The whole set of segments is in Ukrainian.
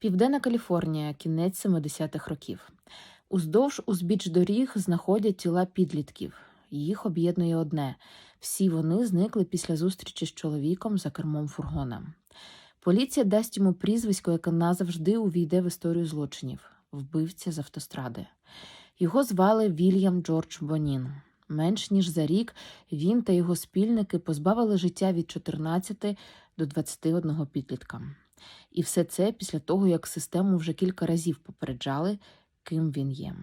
Південна Каліфорнія, кінець 70-х років. Уздовж узбіч доріг знаходять тіла підлітків. Їх об'єднує одне всі вони зникли після зустрічі з чоловіком за кермом фургона. Поліція дасть йому прізвисько, яке назавжди увійде в історію злочинів вбивця з автостради. Його звали Вільям Джордж Бонін. Менш ніж за рік він та його спільники позбавили життя від 14 до 21 підлітка. І все це після того, як систему вже кілька разів попереджали, ким він є.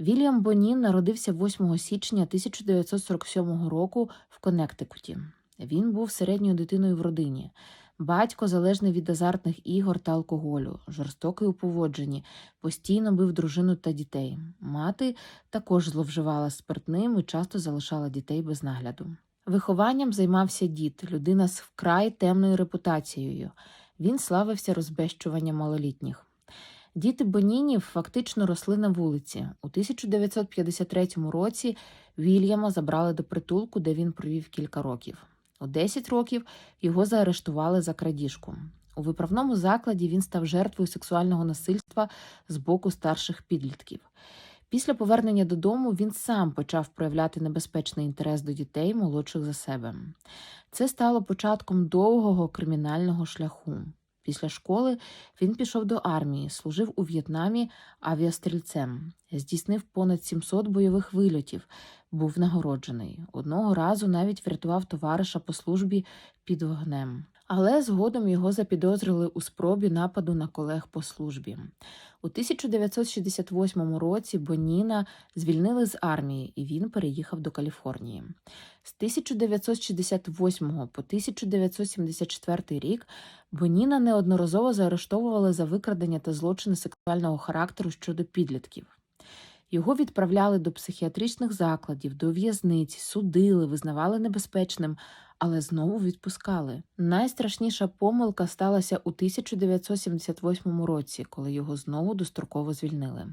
Вільям Бонін народився 8 січня 1947 року в Коннектикуті. Він був середньою дитиною в родині. Батько залежний від азартних ігор та алкоголю, жорстокий у поводженні, постійно бив дружину та дітей. Мати також зловживала спиртним і часто залишала дітей без нагляду. Вихованням займався дід, людина з вкрай темною репутацією. Він славився розбещуванням малолітніх. Діти Бонінів фактично росли на вулиці. У 1953 році Вільяма забрали до притулку, де він провів кілька років. У 10 років його заарештували за крадіжку. У виправному закладі він став жертвою сексуального насильства з боку старших підлітків. Після повернення додому він сам почав проявляти небезпечний інтерес до дітей, молодших за себе. Це стало початком довгого кримінального шляху. Після школи він пішов до армії, служив у В'єтнамі авіастрільцем, здійснив понад 700 бойових вильотів, був нагороджений. Одного разу навіть врятував товариша по службі під вогнем. Але згодом його запідозрили у спробі нападу на колег по службі. У 1968 році Боніна звільнили з армії, і він переїхав до Каліфорнії. З 1968 по 1974 рік Боніна неодноразово заарештовували за викрадення та злочини сексуального характеру щодо підлітків. Його відправляли до психіатричних закладів, до в'язниць, судили, визнавали небезпечним, але знову відпускали. Найстрашніша помилка сталася у 1978 році, коли його знову достроково звільнили.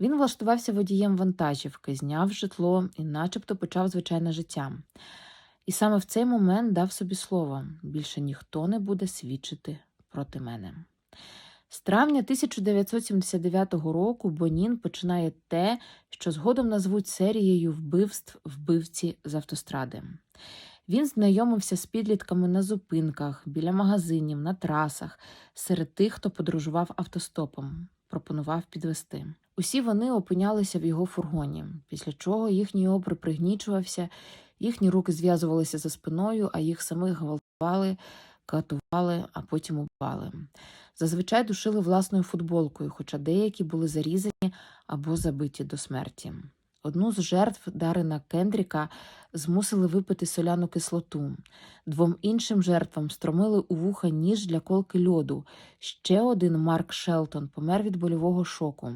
Він влаштувався водієм вантажівки, зняв житло і, начебто, почав звичайне життя. І саме в цей момент дав собі слово більше ніхто не буде свідчити проти мене. З травня 1979 року Бонін починає те, що згодом назвуть серією вбивств вбивці з автостради. Він знайомився з підлітками на зупинках, біля магазинів, на трасах, серед тих, хто подорожував автостопом, пропонував підвести. Усі вони опинялися в його фургоні, після чого їхній обр пригнічувався, їхні руки зв'язувалися за спиною, а їх самих гвалтували, катували, а потім убивали. Зазвичай душили власною футболкою, хоча деякі були зарізані або забиті до смерті. Одну з жертв Дарина Кендріка змусили випити соляну кислоту. Двом іншим жертвам стромили у вуха ніж для колки льоду. Ще один Марк Шелтон помер від больового шоку.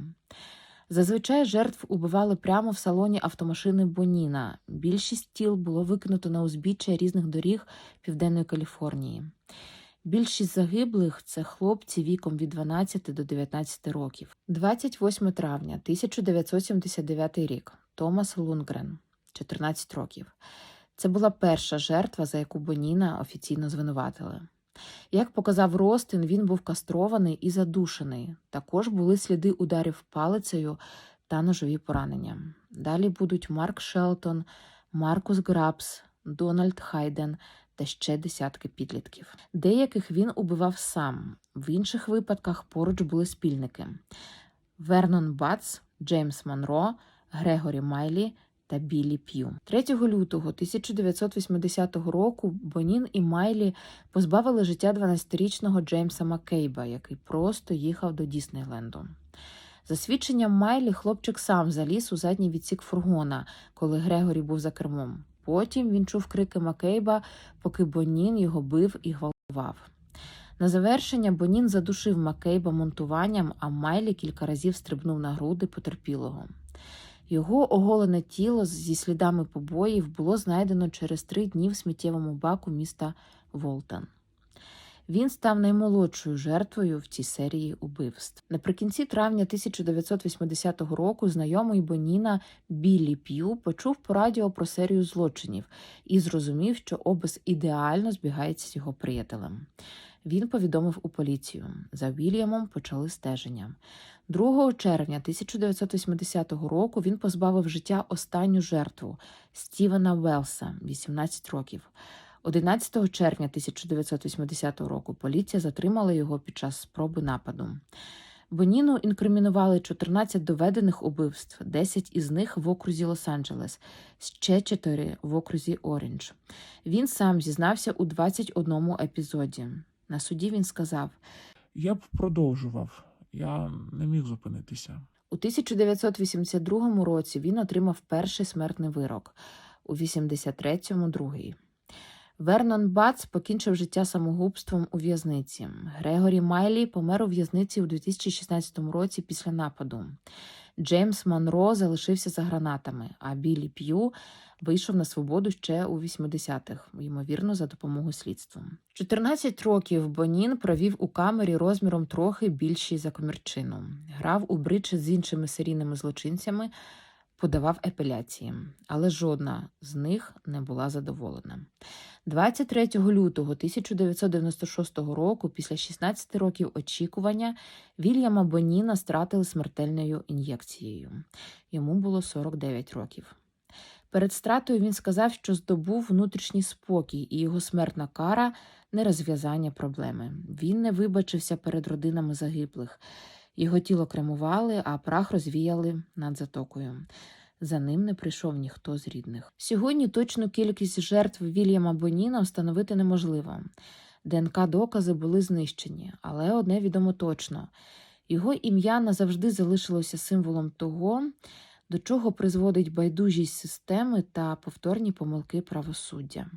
Зазвичай жертв убивали прямо в салоні автомашини Боніна. Більшість тіл було викинуто на узбіччя різних доріг Південної Каліфорнії. Більшість загиблих це хлопці віком від 12 до 19 років. 28 травня 1979 рік. Томас Лунгрен, 14 років. Це була перша жертва, за яку Боніна офіційно звинуватили. Як показав Ростин, він був кастрований і задушений. Також були сліди ударів палицею та ножові поранення. Далі будуть Марк Шелтон, Маркус Грабс, Дональд Хайден та ще десятки підлітків. Деяких він убивав сам, в інших випадках поруч були спільники: Вернон Бац, Джеймс Монро, Грегорі Майлі та Біллі П'ю. 3 лютого 1980 року Бонін і Майлі позбавили життя 12-річного Джеймса Маккейба, який просто їхав до Діснейленду. За свідченням Майлі, хлопчик сам заліз у задній відсік фургона, коли Грегорі був за кермом. Потім він чув крики Макейба, поки Бонін його бив і гвалтував. На завершення Бонін задушив Макейба монтуванням, а Майлі кілька разів стрибнув на груди потерпілого. Його оголене тіло зі слідами побоїв було знайдено через три дні в сміттєвому баку міста Волтан. Він став наймолодшою жертвою в цій серії убивств. Наприкінці травня 1980 року знайомий Боніна Біллі П'ю почув по радіо про серію злочинів і зрозумів, що обис ідеально збігається з його приятелем. Він повідомив у поліцію. За Вільямом почали стеження. 2 червня 1980 року він позбавив життя останню жертву Стівена Велса, 18 років. 11 червня 1980 року поліція затримала його під час спроби нападу. Боніну інкримінували 14 доведених убивств, 10 із них в окрузі Лос-Анджелес, ще 4 в окрузі Оріндж. Він сам зізнався у 21 епізоді. На суді він сказав: Я б продовжував. Я не міг зупинитися. у 1982 році він отримав перший смертний вирок, у 83-му другий. Вернон Бац покінчив життя самогубством у в'язниці. Грегорі Майлі помер у в'язниці у 2016 році після нападу. Джеймс Монро залишився за гранатами, а Білі П'ю вийшов на свободу ще у 80-х, ймовірно, за допомогою слідству. 14 років Бонін провів у камері розміром трохи більшій за комірчину. Грав у бридж з іншими серійними злочинцями, подавав апеляції, але жодна з них не була задоволена. 23 лютого 1996 року, після 16 років очікування, Вільяма Боніна стратили смертельною ін'єкцією. Йому було 49 років. Перед стратою він сказав, що здобув внутрішній спокій, і його смертна кара не розв'язання проблеми. Він не вибачився перед родинами загиблих. Його тіло кремували, а прах розвіяли над затокою. За ним не прийшов ніхто з рідних. Сьогодні точну кількість жертв Вільяма Боніна встановити неможливо. ДНК-докази були знищені, але одне відомо точно: його ім'я назавжди залишилося символом того, до чого призводить байдужість системи та повторні помилки правосуддя.